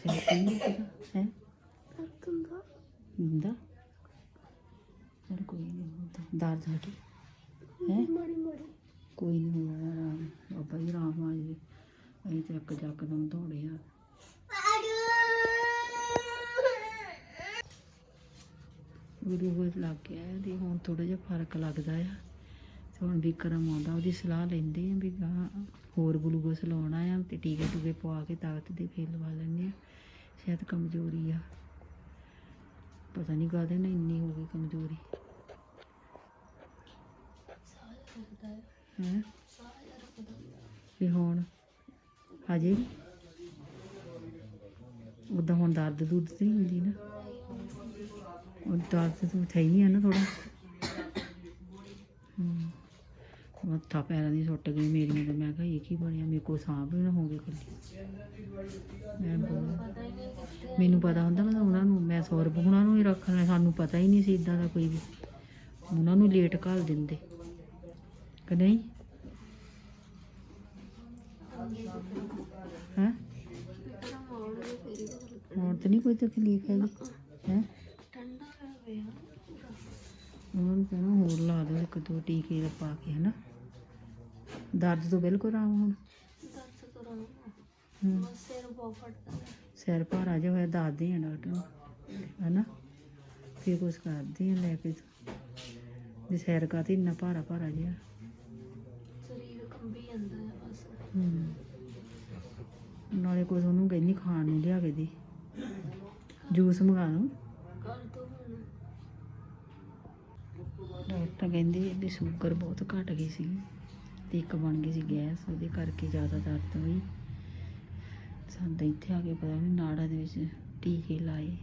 ਸਿਰ ਪੀੜ ਹੈ ਹੁੰਦਾ ਚਲ ਕੋਈ ਨਹੀਂ ਹੁੰਦਾ। ਦਰਦ ਹਟੀ ਹੈ ਕੋਈ ਨਹੀਂ ਹੋਣਾ ਆਰਾਮ ਬਾਬਾ ਜੀ ਆਰਾਮ ਆ ਜੀ ਅਸੀਂ ਤੇ ਇੱਕ ਜੱਕਦਮ ਦੌੜੇ ਆ ਗਲੂਕੋਜ਼ ਲੱਗ ਗਿਆ ਤੇ ਹੁਣ ਥੋੜਾ ਜਿਹਾ ਫ਼ਰਕ ਲੱਗਦਾ ਆ ਤੇ ਹੁਣ ਵਿਕਰਮ ਆਉਂਦਾ ਉਹਦੀ ਸਲਾਹ ਲੈਂਦੇ ਆ ਵੀ ਗਾਂ ਹੋਰ ਗਲੂਕੋਜ਼ ਲਾਉਣਾ ਆ ਤੇ ਟੀਕੇ ਟੂਕੇ ਪਵਾ ਕੇ ਤਾਕਤ ਦੇ ਫੇਰ ਲਵਾ ਲੈਂਦੇ ਆ ਸ਼ਾਇਦ ਕਮਜ਼ੋਰੀ ਆ। ਪਤਾ ਨਹੀਂ ਕਾਹਦੇ ਨਾਲ ਇੰਨੀ ਹੋ ਗਈ ਕਮਜ਼ੋਰੀ। ਹੈ? ਵੀ ਹੁਣ ਹਜੇ ਉਦਾਂ ਹੁਣ ਦਰਦ ਦੁੱਧ ਤੇ ਨਹੀਂ ਹੁੰਦੀ ਨਾ। ਉਹ ਦਰਦ ਦੁਰਦ ਹੈ ਹੀ ਆ ਨਾ ਥੋੜਾ ਮੱਥਾ ਪੈਰਾਂ ਦੀ ਸੁੱਟ ਗਈ ਮੇਰੀਆਂ ਤਾਂ ਮੈਂ ਕਿਹਾ ਇਹ ਕੀ ਬਣਿਆ? ਮੇਰੇ ਕੋਲ ਸਾਹ ਵੀ ਨਾ ਹੋਵੇ ਕੱਲੀ ਮੈਂ ਬੋਲ ਮੈਨੂੰ ਪਤਾ ਹੁੰਦਾ ਨਾ ਤਾਂ ਉਹਨਾਂ ਨੂੰ ਮੈਂ ਸੌਰਭ ਹੁਣਾਂ ਨੂੰ ਹੀ ਰੱਖਣਾ ਸਾਨੂੰ ਪਤਾ ਹੀ ਨਹੀਂ ਸੀ ਇਦਾਂ ਦਾ ਕੋਈ ਵੀ। ਉਹਨਾਂ ਨੂੰ ਲੇਟ ਘੱਲ ਦਿੰਦੇ। ਕਿ ਨਹੀਂ? ਹੈ? ਹੋਰ ਤਾਂ ਨਹੀਂ ਕੋਈ ਤਕਲੀਫ ਹੈਗੀ? ਹੈ? ਉਹਨਾਂ ਨੂੰ ਕਹਿਣਾ ਹੋਰ ਲਾ ਦਿਓ ਇੱਕ ਦੋ ਟੀਕੇ ਪਾ ਕੇ ਹਨਾ? ਦਰਦ ਤੋਂ ਬਿਲਕੁਲ ਆਰਾਮ ਹੁਣ। ਹੂੰ। ਸਿਰ ਭਾਰਾ ਜਿਹਾ ਹੋਇਆ ਦੱਸਦੇ ਆ ਡਾਕਟਰ ਨੂੰ ਹਨਾ? ਫਿਰ ਕੁਛ ਕਰਦੇ ਆ ਲੈ ਕੇ। ਜੇ ਸਿਰ ਕਾਤੇ ਇੰਨਾ ਭਾਰਾ ਭਾਰਾ ਜਿਹਾ। ਹੂੰ। ਨਾਲੇ ਕੁਛ ਉਹਨੂੰ ਕਹਿੰਦੀ ਖਾਣ ਨੂੰ ਲਿਆ ਕੇ ਦੇ। ਜੂਸ ਮੰਗਾ ਲਓ ਡਾਕਟਰ ਕਹਿੰਦੇ ਵੀ ਸ਼ੂਗਰ ਬਹੁਤ ਘਟ ਗਈ ਸੀ। ਤੇ ਇੱਕ ਬਣ ਗਈ ਸੀ ਗੈਸ, ਉਹਦੇ ਕਰਕੇ ਜ਼ਿਆਦਾ ਦਰਦ ਹੋਈ। ਸਾਨੂੰ ਇੱਥੇ ਆ ਕੇ ਪਤਾ ਨਹੀਂ ਨਾੜਾ ਦੇ ਵਿੱਚ ਟੀਕੇ ਲਾਏ।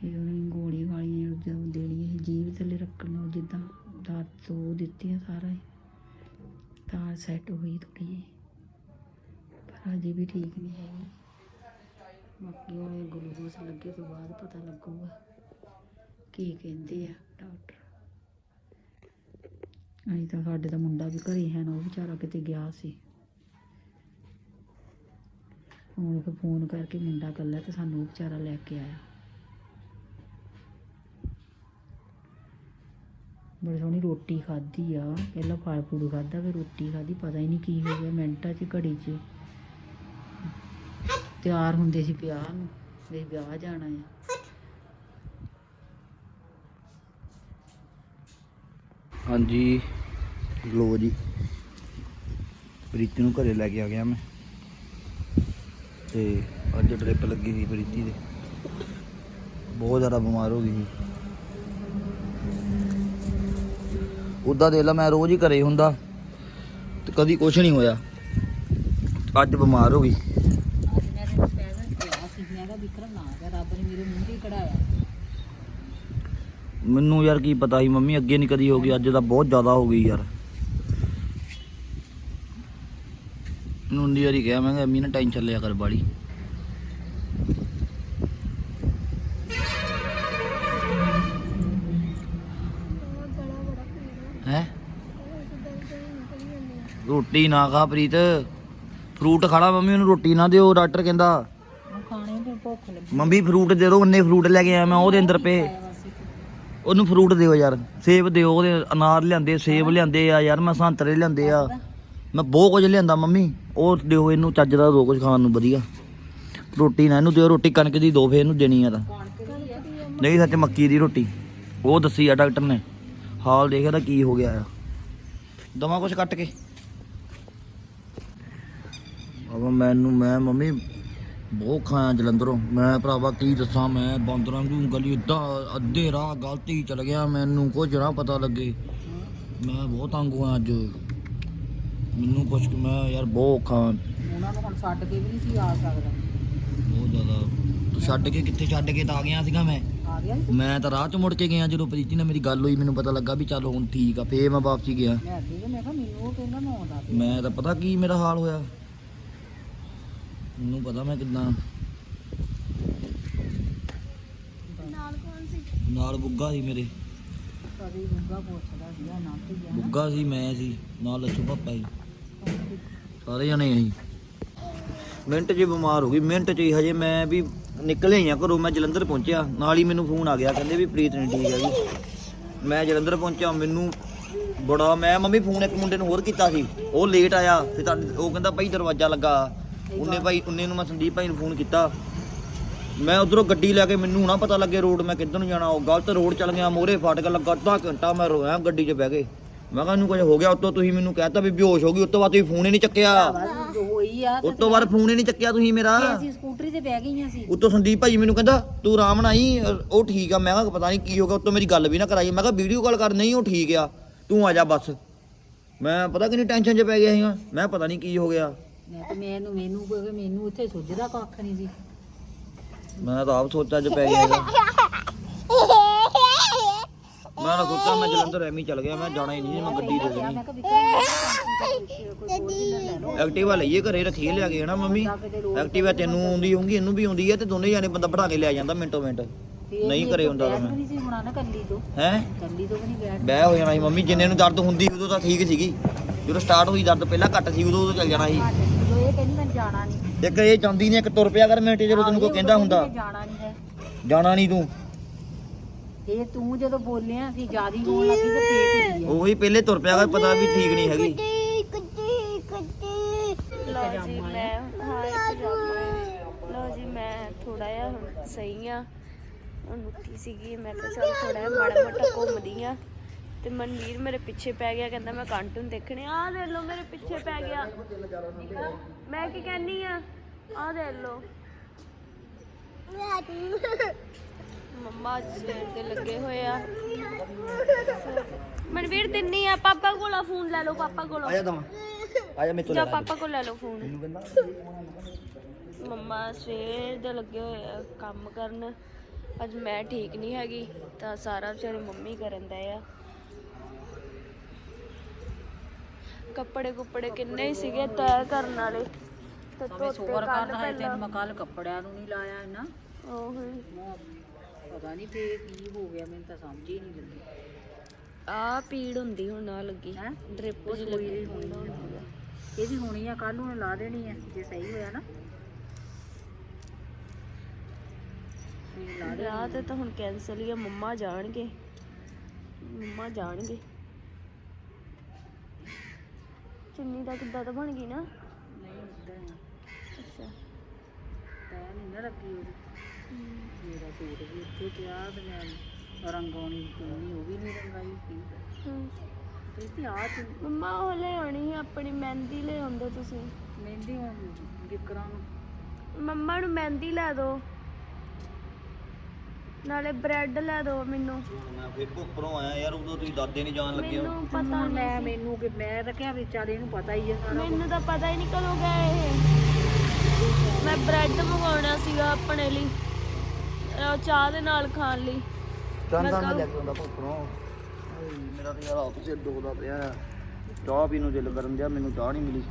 ਫਿਰ ਉਹਨੇ ਗੋਲੀ ਵਾਲੀਆਂ ਜਦੋਂ ਦੇਣੀਆਂ ਸੀ, ਜੀਭ ਥੱਲੇ ਰੱਖਣ ਨੂੰ ਜਿੱਦਾਂ ਦਰਦ ਤੋਂ ਉਹ ਦਿੱਤੀਆਂ ਸਾਰਾ ਹੀ। ਤਾਂ ਸੈੱਟ ਹੋਈ ਥੋੜੀ ਜਿਹੀ। ਪਰ ਅਜੇ ਵੀ ਠੀਕ ਨਹੀਂ ਹੈਗੀ। ਬਾਕੀ ਉਹ ਗਲੂਕੋਸ ਲੱਗੇ ਤੋਂ ਬਾਅਦ ਪਤਾ ਲੱਗੂਗਾ। ਕੀ ਕਹਿੰਦੇ ਆ, ਡਾਕਟਰ। ਅਸੀਂ ਤਾਂ ਸਾਡੇ ਦਾ ਮੁੰਡਾ ਵੀ ਘਰੇ ਹੈ ਨਾ, ਉਹ ਵਿਚਾਰਾ ਕਿਤੇ ਗਿਆ ਸੀ। ਹੁਣ ਫਿਰ ਫੋਨ ਕਰਕੇ ਮੁੰਡਾ ਇਕੱਲਾ ਤੇ ਸਾਨੂੰ ਉਹ ਵਿਚਾਰਾ ਲੈ ਕੇ ਆਇਆ। ਬੜੀ ਸੋਹਣੀ ਰੋਟੀ ਖਾਧੀ ਆ। ਪਹਿਲਾਂ ਫਲ ਫੂਡ ਖਾਧਾ, ਫਿਰ ਰੋਟੀ ਖਾਧੀ, ਪਤਾ ਹੀ ਨਹੀਂ ਕੀ ਹੋ ਗਿਆ, ਮਿੰਟਾਂ 'ਚ ਘੜੀ 'ਚ ਤਿਆਰ ਹੁੰਦੇ ਸੀ ਵਿਆਹ ਨੂੰ, ਵੀ ਵਿਆਹ ਜਾਣਾ ਆ। ਹਾਂਜੀ। ਲੋ ਜੀ। ਪ੍ਰੀਤੀ ਨੂੰ ਘਰੇ ਲੈ ਕੇ ਆ ਗਿਆ ਮੈਂ। ਤੇ ਅੱਜ ਡ੍ਰਿਪ ਲੱਗੀ ਸੀ ਪ੍ਰੀਤੀ ਦੇ। ਬਹੁਤ ਜ਼ਿਆਦਾ ਬਿਮਾਰ ਹੋ ਗਈ ਸੀ। ਉਦਾਂ ਦੇ ਲਾ, ਮੈਂ ਰੋਜ਼ ਹੀ ਘਰੇ ਹੁੰਦਾ। ਤੇ ਕਦੀ ਕੁਝ ਨਹੀਂ ਹੋਇਆ। ਅੱਜ ਬਿਮਾਰ ਹੋ ਗਈ ਅੱਜ ਮੈਂ ਤੈਨੂੰ ਸਪੈਸ਼ਲ ਕਿਹਾ ਸੀ ਮੈਂ ਕਿਹਾ ਵਿਕਰਮ ਨਾ ਗਿਆ ਰੱਬ ਨੇ ਮੇਰੇ ਮੂੰਹ ਤੇ ਹੀ ਕਢਾਇਆ ਮੈਨੂੰ ਯਾਰ ਕੀ ਪਤਾ ਸੀ ਮੰਮੀ ਅੱਗੇ ਨਹੀਂ ਕਦੀ ਹੋ ਗਈ ਅੱਜ ਤਾਂ ਬਹੁਤ ਜ਼ਿਆਦਾ ਹੋ ਗਈ ਯਾਰ। ਉਨੀ ਵਾਰੀ ਕਿਹਾ ਮੈਂ ਕਿਹਾ ਅੰਮੀ ਨਾ ਟੈਨਸ਼ਨ ਲਿਆ ਕਰ ਬਾੜੀ ਹੈ? ਰੋਟੀ ਨਾ ਖਾ ਪ੍ਰੀਤ। ਫਰੂਟ ਖਾਣਾ ਮੰਮੀ ਉਹਨੂੰ ਰੋਟੀ ਨਾ ਦਿਓ ਡਾਕਟਰ ਕਹਿੰਦਾ। ਉਹ ਖਾਣੇ ਤੇ ਭੁੱਖ ਲੱਗੀ। ਮੰਮੀ ਫਰੂਟ ਦੇ ਦਿਓ ਉਹਨੇ ਫਰੂਟ ਲੈ ਕੇ ਆਇਆ ਮੈਂ ਉਹਦੇ ਅੰਦਰ ਪਏ। ਉਹਨੂੰ ਫਰੂਟ ਦਿਓ ਯਾਰ ਸੇਬ ਦਿਓ ਉਹਦੇ ਅਨਾਰ ਲਿਆਂਦੇ ਸੇਬ ਲਿਆਂਦੇ ਆ ਯਾਰ ਮੈਂ ਸੰਤਰੇ ਲਿਆਂਦੇ ਆ। ਮੈਂ ਬਹੁਤ ਕੁਝ ਲਿਆਂਦਾ ਮੰਮੀ ਉਹ ਦਿਓ ਇਹਨੂੰ ਚੱਜ ਦਾ ਦੋ ਕੁਝ ਖਾਣ ਨੂੰ ਵਧੀਆ। ਰੋਟੀ ਨਾ ਇਹਨੂੰ ਦਿਓ ਰੋਟੀ ਕਣਕ ਦੀ ਦੋ ਫੇਰ ਇਹਨੂੰ ਦੇਣੀ ਆ ਤਾਂ। ਨਹੀਂ ਸੱਚ ਮੱਕੀ ਦੀ ਰੋਟੀ। ਉਹ ਦੱਸੀ ਆ ਡਾਕਟਰ ਨੇ। ਹਾਲ ਦੇਖਿਆ ਤਾਂ ਕੀ ਹੋ ਗਿਆ ਆ। ਦਵਾ ਕੁਝ ਕੱਟ ਕੇ। ਬਾਬਾ ਮੈਨੂੰ ਮੈਂ ਮੰਮੀ ਬਹੁਤ ਖਾਇਆ ਜਲੰਧਰੋਂ। ਮੈਂ ਭਰਾਵਾ ਕੀ ਦੱਸਾਂ ਮੈਂ ਬਾਂਦਰਾਂ ਨੂੰ ਗਲੀ ਏਦਾਂ ਅੱਧੇ ਰਾਹ ਗਲਤੀ ਚਲ ਗਿਆ ਮੈਨੂੰ ਕੁਝ ਨਾ ਪਤਾ ਲੱਗੇ। ਮੈਂ ਬਹੁਤ ਤੰਗ ਹੋਇਆ ਅੱਜ। ਮੈਨੂੰ ਕੁਛ ਮੈਂ ਯਾਰ ਬਹੁਤ ਖਾਂ ਉਹਨਾਂ ਨੂੰ ਹੁਣ ਛੱਡ ਕੇ ਵੀ ਨਹੀਂ ਸੀ ਆ ਸਕਦਾ। ਬਹੁਤ ਜ਼ਿਆਦਾ। ਤੂੰ ਛੱਡ ਕੇ ਕਿੱਥੇ ਛੱਡ ਕੇ ਤਾਂ ਆ ਗਿਆ ਸੀਗਾ ਮੈਂ? ਆ ਗਿਆ ਸੀ। ਮੈਂ ਤਾਂ ਰਾਹ 'ਚ ਮੁੜ ਕੇ ਗਿਆ ਜਦੋਂ ਪ੍ਰੀਤੀ ਨਾਲ ਮੇਰੀ ਗੱਲ ਹੋਈ ਮੈਨੂੰ ਪਤਾ ਲੱਗਾ ਵੀ ਚੱਲ ਹੁਣ ਠੀਕ ਆ ਫੇਰ ਮੈਂ ਵਾਪਸੀ ਗਿਆ। ਮੈਂ ਅੱਗੇ ਮੈਂ ਕਿਹਾ ਮੈਨੂੰ ਉਹ ਕਹਿੰਦਾ ਮੈਂ ਆਉਂਦਾ। ਮੈਂ ਤਾਂ ਪਤਾ ਕੀ ਮੇਰਾ ਹਾਲ ਹੋਇਆ। ਮੈਨੂੰ ਪਤਾ ਮੈਂ ਕਿਦਾਂ। ਨਾਲ ਬੁੱਗਾ ਸੀ ਮੇਰੇ। ਕਦੇ ਗੁੱਗਾ ਪੁੱਛਦਾ ਸੀਗਾ ਨਾ ਤੇ ਗਿਆ। ਬੁੱਗਾ ਸੀ ਮੈਂ ਸੀ ਨਾਲ ਲੱਛੂ ਪਾਪਾ ਸੀ। ਸਾਰੇ ਜਣੇ ਅਸੀਂ ਮਿੰਟ 'ਚ ਹੀ ਬਿਮਾਰ ਹੋ ਗਈ ਮਿੰਟ 'ਚ ਹੀ ਹਜੇ ਮੈਂ ਵੀ ਨਿਕਲਿਆ ਹੀ ਆ ਘਰੋਂ ਮੈਂ ਜਲੰਧਰ ਪਹੁੰਚਿਆ। ਨਾਲ ਹੀ ਮੈਨੂੰ ਫੋਨ ਆ ਗਿਆ ਕਹਿੰਦੇ ਵੀ ਪ੍ਰੀਤ ਨਹੀਂ ਠੀਕ ਹੈਗੀ ਮੈਂ ਜਲੰਧਰ ਪਹੁੰਚਿਆ ਮੈਨੂੰ ਬੜਾ ਮੈਂ ਮੰਮੀ ਫੋਨ ਇੱਕ ਮੁੰਡੇ ਨੂੰ ਹੋਰ ਕੀਤਾ ਸੀ। ਉਹ ਲੇਟ ਆਇਆ ਫਿਰ ਤੁਹਾਡੇ ਉਹ ਕਹਿੰਦਾ ਭਾਈ ਦਰਵਾਜ਼ਾ ਲੱਗਾ। ਉਹਨੇ ਭਾਈ ਉਹਨੇ ਨੂੰ ਮੈਂ ਸੰਦੀਪ ਭਾਈ ਨੂੰ ਫੋਨ ਕੀਤਾ। ਮੈਂ ਉਧਰੋਂ ਗੱਡੀ ਲੈ ਕੇ ਮੈਨੂੰ ਨਾ ਪਤਾ ਲੱਗੇ ਰੋਡ ਮੈਂ ਕਿੱਧਰ ਨੂੰ ਜਾਣਾ ਉਹ ਗਲਤ ਰੋਡ ਚੱਲ ਗਿਆ ਮੋਰੇ ਫਾਟਕ ਲੱਗਾ ਅੱਧਾ ਘੰਟਾ ਮੈਂ ਰੋਇਆ ਗੱਡੀ 'ਚ ਬਹਿ ਕੇ। ਮੈਂ ਕਿਹਾ ਇਹਨੂੰ ਕੁਝ ਹੋ ਗਿਆ ਉੱਤੋਂ ਤੁਸੀਂ ਮੈਨੂੰ ਕਹਿਤਾ ਵੀ ਬੇਹੋਸ਼ ਹੋ ਗਈ ਉਸ ਤੋਂ ਬਾਅਦ ਤੁਸੀਂ ਫੋਨ ਹੀ ਨਹੀਂ ਚੱਕਿਆ। ਹੋਈ ਆ ਤੋਂ ਬਾਅਦ ਫੋਨ ਹੀ ਨਹੀਂ ਚੱਕਿਆ ਤੁਸੀਂ ਮੇਰਾ। ਅਸੀਂ ਸਕੂਟਰੀ ਤੇ ਬਹਿ ਗਈਆਂ ਸੀ। ਉੱਤੋਂ ਸੰਦੀਪ ਭਾਈ ਮੈਨੂੰ ਕਹਿੰਦਾ ਤੂੰ ਆਰਾਮ ਨਾਲ ਆਈ ਉਹ ਠੀਕ ਆ। ਮੈਂ ਕਿਹਾ ਪਤਾ ਨਹੀਂ ਕੀ ਹੋ ਗਿਆ ਉੱਤੋਂ ਮੇਰੀ ਗੱਲ ਵੀ ਨਾ ਕਰਾਈ ਮੈਂ ਕਿਹਾ ਵੀਡੀਓ ਕਾਲ ਕਰ ਨਹੀਂ ਉਹ ਠੀਕ ਆ। ਤੂੰ ਆ ਜਾ ਬਸ। ਮੈਂ ਪਤਾ ਕਿੰਨੀ ਟੈਨਸ਼ਨ 'ਚ ਪੈ ਗਿਆ ਸੀ ਮੈਂ ਪਤਾ ਨਹੀਂ ਕੀ ਹੋ ਗਿਆ। ਮੈਂ ਤੇ ਮੈਨੂੰ ਮੈਨੂੰ ਕਿਉਂਕਿ ਮੈਨੂੰ ਉੱਥੇ ਸੁੱਝਦਾ ਕੱਖ ਨਹੀਂ ਸੀ। ਮੈਂ ਤਾਂ ਆਪ ਸੋਚਾਂ 'ਚ ਪੈ ਗਿਆ ਮੈਂ ਤਾਂ ਸੋਚਿਆ ਮੈਂ ਜਲੰਧਰ ਐਵੇਂ ਹੀ ਚੱਲ ਗਿਆ ਮੈਂ ਜਾਣਾ ਹੀ ਨਹੀਂ ਸੀ, ਮੈਂ ਗੱਡੀ ਦੇ ਦੇਣੀ। ਮੈਂ ਕਿਹਾ ਵਿਕਰਮ ਐਕਟਿਵਾ ਲਈਏ ਘਰੇ ਰੱਖੀਏ ਲਿਆ ਕੇ ਹਨਾ ਮੰਮੀ? ਐਕਟਿਵਾ ਤੈਨੂੰ ਆਉਂਦੀ ਹੋਊਗੀ ਇਹਨੂੰ ਵੀ ਆਉਂਦੀ ਹੈ ਤੇ ਦੋਨੇ ਜਾਣੇ ਬੰਦਾ ਬਣਾ ਕੇ ਲਿਆ ਜਾਂਦਾ ਮਿੰਟੋ ਮਿੰਟ। ਨਹੀਂ ਘਰੇ ਹੁੰਦਾ ਤਾਂ ਮੈਂ। ਨਹੀਂ ਸੀ ਹੋਣਾ ਨਾ ਕੱਲੀ ਤੋਂ। ਹੈ? ਕੱਲੀ ਤੋਂ ਵੀ ਨਹੀਂ ਬੈਠ ਬਹਿ ਹੋ ਜਾਣਾ ਸੀ ਮੰਮੀ ਜਿੰਨੇ ਨੂੰ ਦਰਦ ਹੁੰਦੀ ਉਦੋਂ ਤਾਂ ਠੀਕ ਸੀਗੀ। ਜਦੋਂ ਸਟਾਰਟ ਹੋਈ ਦਰਦ ਪਹਿਲਾਂ ਘੱਟ ਸੀ ਉਦੋਂ ਉਦੋਂ ਚੱਲ ਜਾਣਾ ਸੀ। ਜਾਣਾ ਨਹੀਂ। ਇੱਕ ਇਹ ਜਾਂਦੀ ਨੇ ਇੱਕ ਤੁਰ ਪਿਆ ਕਰ ਮਿੰਟ ਜਦੋਂ ਤੈਨੂੰ ਕੋਈ ਕਹਿੰਦਾ ਹੁੰਦਾ। ਜਾਣਾ ਨਹੀਂ ਹੈ। ਜਾਣਾ ਨਹੀਂ ਤੂੰ। ਇਹ ਤੂੰ ਜਦੋਂ ਬੋਲਿਆ ਸੀ ਜਿਆਦੀ ਹੋਣ ਲੱਗੀ ਤੇ ਫੇਰ ਹੋਈ ਉਹੀ ਪਹਿਲੇ ਤੁਰ ਪਿਆ ਕਰ ਪਤਾ ਵੀ ਠੀਕ ਨਹੀਂ ਹੈਗੀ। ਜੀ ਮੈਂ ਹਾਂ ਇੱਕ ਪਜਾਮਾ ਲਓ ਜੀ ਮੈਂ ਥੋੜਾ ਜਿਹਾ ਹੁਣ ਸਹੀ ਆ ਹੁਣ ਉੱਠੀ ਸੀਗੀ ਮੈਂ ਕਿਹਾ ਚੱਲ ਥੋੜਾ ਜਿਹਾ ਮਾੜਾ ਮੋਟਾ ਘੁੰਮਦੀ ਆ ਤੇ ਮਨਵੀਰ ਮੇਰੇ ਪਿੱਛੇ ਪੈ ਗਿਆ ਕਹਿੰਦਾ ਮੈਂ ਕਾਰਟੂਨ ਦੇਖਣੇ। ਆ ਦੇਖ ਲਓ ਮੇਰੇ ਪਿੱਛੇ ਪੈ ਗਿਆ। ਮੈਂ ਕੀ ਕਹਿੰਨੀ ਆ? ਆ ਦੇਖ ਮੰਮਾ ਲੱਗੇ ਹੋਏ ਆ। ਮਨਵੀਰ ਦਿੰਨੀ ਆ ਪਾਪਾ ਕੋਲੋਂ ਫੋਨ ਲੈ ਲਓ ਪਾਪਾ ਕੋਲੋਂ। ਆ ਜਾ ਦਮ। ਆ ਜਾ ਮੇਰੇ ਤੋਂ ਜਾ ਲੈ। ਪਾਪਾ ਕੋਲ ਲੈ ਲਓ ਫੋਨ। ਮੰਮਾ ਸਵੇਰ ਦੇ ਲੱਗੇ ਹੋਏ ਆ ਕੰਮ ਕਰਨ। ਅੱਜ ਮੈਂ ਠੀਕ ਨਹੀਂ ਹੈਗੀ ਤਾਂ ਸਾਰਾ ਵਿਚਾਰੇ ਮੰਮੀ ਕਰਨ ਦਾ ਆ। ਕੱਪੜੇ ਕੁੱਪੜੇ ਕਿੰਨੇ ਹੀ ਸੀਗੇ ਤੈਅ ਕਰਨ ਵਾਲੇ। ਤੇ ਧੋਤੇ ਸ਼ੋਰ ਕੱਲ ਹੈ ਪਹਿਲਾਂ ਤੈਨੂੰ ਮੈਂ ਕੱਲ ਕੱਪੜਿਆਂ ਨੂੰ ਨਹੀਂ ਲਾਇਆ ਇਹਨਾਂ ਉਹ। ਮੈਂ ਪਤਾ ਨਹੀਂ ਫੇਰ ਕੀ ਹੋ ਗਿਆ ਮੈਨੂੰ ਤਾਂ ਸਮਝ ਹੀ ਨਹੀਂ ਲੱਗੀ। ਆ ਪੀੜ ਹੁੰਦੀ ਹੁਣ ਆ ਲੱਗੀ। ਹੈਂ? ਡ੍ਰਿਪ ਉਹ ਜੀ ਸੂਈ ਲੱਗੀ ਹੋਣੀ। ਆ। ਇਹਦੀ ਹੋਣੀ ਆ ਕੱਲ ਨੂੰ ਲਾ ਦੇਣੀ ਆ ਜੇ ਸਹੀ ਹੋਇਆ ਨਾ। ਫੇਰ ਲਾ ਦੇ ਵਿਆਹ ਤੇ ਤਾਂ ਹੁਣ ਕੈਨਸਲ ਹੀ ਆ ਮੰਮਾ ਜਾਣਗੇ। ਮੰਮਾ ਜਾਣਗੇ। ਚੁੰਨੀ ਦਾ ਕਿੱਦਾਂ ਤਾਂ ਬਣ ਗਈ ਨਾ? ਨਹੀਂ ਇਦਾਂ ਅੱਛਾ। ਤੈ ਨਹੀਂ ਨਾ ਲੱਗੀ ਉਹਦੀ। ਮੇਰਾ ਸੂਟ ਵੀ ਉੱਥੇ ਪਿਆ ਤੇ ਮੈਂ ਰੰਗਾਉਣੀ ਚੁੰਨੀ ਉਹ ਵੀ ਨਹੀਂ ਰੰਗਾਈ ਸੀ। ਤੇ ਤੇ ਆ ਚੁੰਨੀ ਮੰਮਾ ਉਹ ਲੈ ਆਉਣੀ ਸੀ ਆਪਣੀ ਮਹਿੰਦੀ ਲੈ ਆਉਂਦੇ ਤੁਸੀਂ। ਮਹਿੰਦੀ ਹੁਣ ਵਿਕਰਾਂ ਨੂੰ। ਮੰਮਾ ਨੂੰ ਮਹਿੰਦੀ ਲੈ ਦਿਓ। ਨਾਲੇ ਬ੍ਰੈਡ ਲੈ ਦਿਓ ਮੈਨੂੰ। ਮੈਂ ਫਿਰ ਉੱਪਰੋਂ ਆਇਆ ਯਾਰ ਉਦੋਂ ਤੁਸੀਂ ਦਾਦੇ ਨਹੀਂ ਜਾਣ ਲੱਗੇ ਹੋ। ਮੈਨੂੰ ਪਤਾ ਨਹੀਂ ਮੈਂ ਮੈਨੂੰ ਕਿ ਮੈਂ ਤਾਂ ਕਿਹਾ ਵੀ ਚੱਲ ਇਹਨੂੰ ਪਤਾ ਹੀ ਹੈ ਸਾਰਾ ਮੈਨੂੰ ਤਾਂ ਪਤਾ ਹੀ ਨਹੀਂ ਕਦੋਂ ਗਏ ਇਹ। ਮੈਂ ਬ੍ਰੈਡ ਮੰਗਵਾਉਣਾ ਸੀਗਾ ਆਪਣੇ ਲਈ। ਉਹ ਚਾਹ ਦੇ ਨਾਲ ਖਾਣ ਲਈ। ਮੈਂ ਕਹੂੰ- ਲੈ ਕੇ ਆਉਂਦਾ ਉੱਪਰੋਂ। ਮੇਰਾ ਤਾਂ ਯਾਰ ਆਪ ਸਿਰ ਦੁਖਦਾ ਪਿਆ। ਆ ਚਾਹ ਪੀਣ ਨੂੰ ਦਿਲ ਕਰਨ ਦਿਆ ਮੈਨੂੰ ਚਾਹ ਨਹੀਂ ਮਿਲੀ।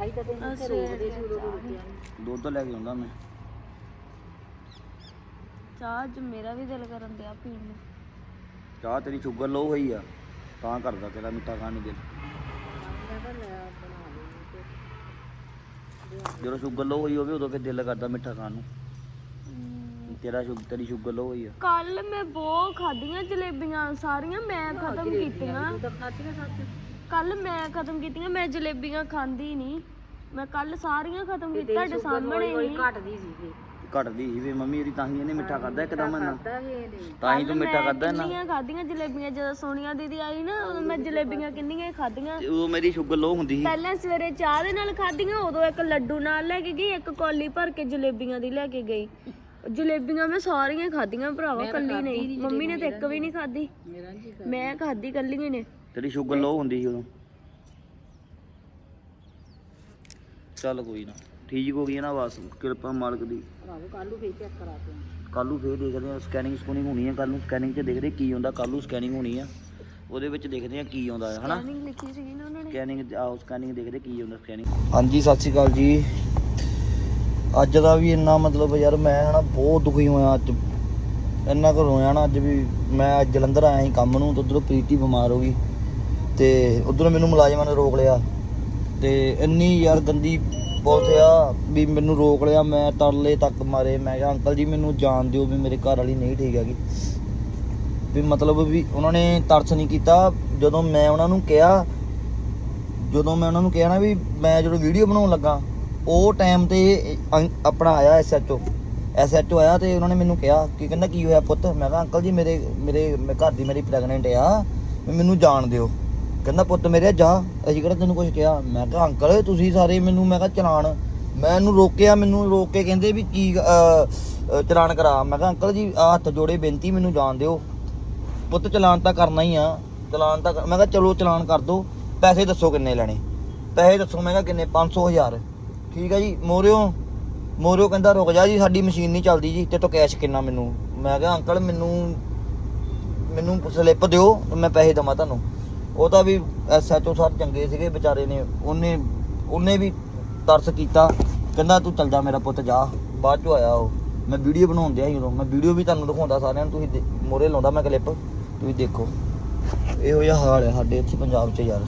ਆਈ ਤਾਂ ਤੈਨੂੰ ਤੇ ਰੋਕਦੇ ਸੀ ਉਦੋਂ ਤੋਂ ਰੁਕਿਆ ਨੀ। ਦੁੱਧ ਲੈ ਕੇ ਆਉਂਦਾ ਮੈਂ। ਚਾਹ ਅੱਜ ਮੇਰਾ ਵੀ ਦਿਲ ਕਰਨ ਦਿਆ ਪੀਣ ਨੂੰ। ਚਾਹ ਤੇਰੀ ਸ਼ੂਗਰ ਲੋ ਹੋਈ ਆ ਤਾਂ ਕਰਦਾ ਤੇਰਾ ਮਿੱਠਾ ਖਾਣ ਨੂੰ ਦਿਲ। ਜਦੋਂ ਸ਼ੂਗਰ ਲੋ ਹੋਈ ਹੋਵੇ ਉਦੋਂ ਫਿਰ ਦਿਲ ਕਰਦਾ ਮਿੱਠਾ ਖਾਣ ਨੂੰ। ਤੇਰਾ ਸ਼ੂਗਰ ਤੇਰੀ ਸ਼ੂਗਰ ਲੋ ਹੋਈ ਆ। ਕੱਲ ਮੈਂ ਬਹੁਤ ਖਾਧੀਆਂ ਜਲੇਬੀਆਂ ਸਾਰੀਆਂ ਮੈਂ ਖਤਮ ਕੀਤੀਆਂ। ਕੱਲ ਮੈਂ ਖਤਮ ਕੀਤੀਆਂ ਮੈਂ ਜਲੇਬੀਆਂ ਖਾਂਦੀ ਨਹੀਂ। ਮੈਂ ਕੱਲ ਸਾਰੀਆਂ ਖਤਮ ਕੀਤੀਆਂ ਤੁਹਾਡੇ ਸਾਹਮਣੇ ਹੀ ਘਟਦੀ ਸੀ ਘਟਦੀ ਸੀ ਵੀ ਮੰਮੀ ਇਹਦੀ ਤਾਂ ਹੀ ਇਹਨੇ ਮਿੱਠਾ ਖਾਦਾ ਇੱਕਦਮ ਨਾ ਖਾਦਾ ਇਹਨੇ। ਤਾਂ ਹੀ ਤੂੰ ਮਿੱਠਾ ਖਾਦਾ ਨਾ ਕਿੰਨੀਆਂ ਖਾਧੀਆਂ ਜਲੇਬੀਆਂ ਜਦੋਂ ਸੋਨੀਆ ਦੀਦੀ ਆਈ ਨਾ ਉਦੋਂ ਮੈਂ ਜਲੇਬੀਆਂ ਕਿੰਨੀਆਂ ਹੀ ਖਾਧੀਆਂ। ਤੇ ਉਦੋਂ ਮੇਰੀ ਸ਼ੂਗਰ ਲੋ ਹੁੰਦੀ ਸੀ। ਪਹਿਲਾਂ ਸਵੇਰੇ ਚਾਹ ਦੇ ਨਾਲ ਖਾਧੀਆਂ ਉਦੋਂ ਇੱਕ ਲੱਡੂ ਨਾਲ ਲੈ ਕੇ ਗਈ ਇੱਕ ਕੌਲੀ ਭਰ ਕੇ ਜਲੇਬੀਆਂ ਦੀ ਲੈ ਕੇ ਗਈ। ਜਲੇਬੀਆਂ ਮੈਂ ਸਾਰੀਆਂ ਖਾਧੀਆਂ ਭਰਾਵਾ ਕੱਲੀ ਨਹੀਂ। ਮੰਮੀ ਨੇ ਤੇ ਇੱਕ ਵੀ ਨਹੀਂ ਜੀ ਮੈਂ ਖਾਧੀ ਕੱਲੀਆਂ ਨੇ। ਤੇਰੀ ਸ਼ੂਗਰ ਲੋ ਹੁੰਦੀ ਸੀ ਉਦੋਂ। ਚੱਲ ਕੋਈ ਨਾ। ਠੀਕ ਹੋ ਗਈ ਨਾ ਬਸ ਕਿਰਪਾ ਮਾਲਕ ਦੀ। ਕੱਲ ਨੂੰ ਫੇਰ ਚੈੱਕ ਕਰਾ ਕੇ ਕੱਲ ਨੂੰ ਫੇਰ ਦੇਖਦੇ ਆ ਸਕੈਨਿੰਗ ਸਕੂਨਿੰਗ ਹੋਣੀ ਆ ਕੱਲ ਨੂੰ ਸਕੈਨਿੰਗ 'ਚ ਦੇਖਦੇ ਕੀ ਆਉਂਦਾ ਕੱਲ ਨੂੰ ਸਕੈਨਿੰਗ ਹੋਣੀ ਆ। ਉਹਦੇ ਵਿੱਚ ਦੇਖਦੇ ਆ ਕੀ ਆਉਂਦਾ ਹੈ ਹਨਾ? ਸਕੈਨਿੰਗ ਲਿਖੀ ਸੀਗੀ ਨਾ ਉਹਨਾਂ ਨੇ। ਸਕੈਨਿੰਗ ਆਓ ਸਕੈਨਿੰਗ ਦੇਖਦੇ ਕੀ ਆਉਂਦਾ ਸਕੈਨਿੰਗ ਹਾਂਜੀ ਸਤਿ ਸ਼੍ਰੀ ਅਕਾਲ ਜੀ। ਅੱਜ ਦਾ ਵੀ ਇੰਨਾ ਮਤਲਬ ਯਾਰ ਮੈਂ ਹਨਾ ਬਹੁਤ ਦੁਖੀ ਹੋਇਆ ਅੱਜ। ਇੰਨਾ ਕੁ ਰੋਇਆ ਨਾ ਅੱਜ ਵੀ ਮੈਂ ਅੱਜ ਜਲੰਧਰ ਆਇਆ ਸੀ ਕੰਮ ਨੂੰ ਤੇ ਉਧਰੋਂ ਪ੍ਰੀਤੀ ਬਿਮਾਰ ਹੋ ਗਈ। ਤੇ ਉਧਰੋਂ ਮੈਨੂੰ ਮੁਲਾਜ਼ਮਾਂ ਨੇ ਰੋਕ ਲਿਆ। ਤੇ ਇੰਨੀ ਯਾਰ ਗੰਦੀ ਪੁਲਿਸ ਆ, ਵੀ ਮੈਨੂੰ ਰੋਕ ਲਿਆ, ਮੈਂ ਤਰਲੇ ਤੱਕ ਮਾਰੇ। ਮੈਂ ਕਿਹਾ, ਅੰਕਲ ਜੀ, ਮੈਨੂੰ ਜਾਣ ਦਿਓ ਵੀ ਮੇਰੇ ਘਰ ਵਾਲੀ ਨਹੀਂ ਠੀਕ ਹੈਗੀ। ਵੀ ਮਤਲਬ ਵੀ ਉਹਨਾਂ ਨੇ ਤਰਸ ਨਹੀਂ ਕੀਤਾ। ਜਦੋਂ ਮੈਂ ਉਹਨਾਂ ਨੂੰ ਕਿਹਾ, ਜਦੋਂ ਮੈਂ ਉਹਨਾਂ ਨੂੰ ਕਿਹਾ ਨਾ ਵੀ ਮੈਂ ਜਦੋਂ ਵੀਡੀਓ ਬਣਾਉਣ ਲੱਗਾ, ਉਹ ਟਾਈਮ ਤੇ ਅੰ- ਆਪਣਾ ਆਇਆ ਐਸਐਚਓ ਐਸਐਚਓ ਆਇਆ ਤੇ ਉਹਨਾਂ ਨੇ ਮੈਨੂੰ ਕਿਹਾ, ਕਿ ਕਹਿੰਦਾ, ਕੀ ਹੋਇਆ ਪੁੱਤ? ਮੈਂ ਕਿਹਾ, ਅੰਕਲ ਜੀ, ਮੇਰੇ ਮੇਰੇ ਮੇਰੇ ਘਰ ਦੀ ਮੇਰੀ ਪ੍ਰੈਗਨੈਂਟ ਆ। ਵੀ ਮੈਨੂੰ ਜਾਣ ਦਿਓ। ਕਹਿੰਦਾ, ਪੁੱਤ ਮੇਰੇ, ਜਾ। ਅਸੀਂ ਕਿਹੜਾ ਤੈਨੂੰ ਕੁਝ ਕਿਹਾ? ਮੈਂ ਕਿਹਾ, ਅੰਕਲ, ਤੁਸੀਂ ਸਾਰੇ ਮੈਨੂੰ, ਮੈਂ ਕਿਹਾ, ਚਲਾਨ। ਮੈਂ ਇਹਨੂੰ ਰੋਕਿਆ, ਮੈਨੂੰ ਰੋਕ ਕੇ ਕਹਿੰਦੇ ਵੀ ਕੀ ਚਲਾਨ ਕਰਾ। ਮੈਂ ਕਿਹਾ, ਅੰਕਲ ਜੀ, ਆਹ ਹੱਥ ਜੋੜੇ, ਬੇਨਤੀ, ਮੈਨੂੰ ਜਾਣ ਦਿਓ। ਪੁੱਤ, ਚਲਾਨ ਤਾਂ ਕਰਨਾ ਹੀ ਆ। ਚਲਾਨ ਤਾਂ ਮੈਂ ਕਿਹਾ, ਚਲੋ, ਚਲਾਨ ਕਰ ਦੋ। ਪੈਸੇ ਦੱਸੋ ਕਿੰਨੇ ਲੈਣੇ? ਪੈਸੇ ਦੱਸੋ, ਮੈਂ ਕਿਹਾ, ਕਿੰਨੇ? 500 ਹਜ਼ਾਰ। ਠੀਕ ਆ ਜੀ, ਮੋਰਿਓ। ਮੋਰਿਓ ਕਹਿੰਦਾ, ਰੁਕ ਜਾ ਜੀ, ਸਾਡੀ ਮਸ਼ੀਨ ਨਹੀਂ ਚੱਲਦੀ ਜੀ ਤੇ ਤੋਂ ਕੈਸ਼ ਕਿੰਨਾ ਮੈਨੂੰ? ਮੈਂ ਕਿਹਾ, ਅੰਕਲ, ਮੈਨੂੰ ਮੈਨੂੰ ਸਲਿੱਪ ਦਿਓ, ਮੈਂ ਪੈਸੇ ਦਵਾਂ ਤੁਹਾਨੂੰ। ਉਹ ਤਾਂ ਵੀ ਐਸਐਚਓ ਸਰ ਚੰਗੇ ਸੀਗੇ, ਵਿਚਾਰੇ ਨੇ ਉਹਨੇ ਉਹਨੇ ਵੀ ਤਰਸ ਕੀਤਾ। ਕਹਿੰਦਾ, ਤੂੰ ਚੱਲ ਜਾ ਮੇਰਾ ਪੁੱਤ, ਜਾ। ਬਾਅਦ ਚੋਂ ਆਇਆ ਉਹ। ਮੈਂ ਵੀਡੀਓ ਬਣਾਉਣ ਦਿਆ ਸੀ ਉਦੋਂ। ਮੈਂ ਵੀਡੀਓ ਵੀ ਤੁਹਾਨੂੰ ਦਿਖਾਉਂਦਾ ਸਾਰਿਆਂ ਨੂੰ। ਤੁਸੀਂ ਮੋਰੇ ਲਾਉਂਦਾ ਮੈਂ ਕਲਿੱਪ ਤੁਸੀਂ ਦੇਖੋ। ਇਹੋ ਜਿਹਾ ਹਾਲ ਹੈ ਸਾਡੇ ਇੱਥੇ ਪੰਜਾਬ 'ਚ ਯਾਰ।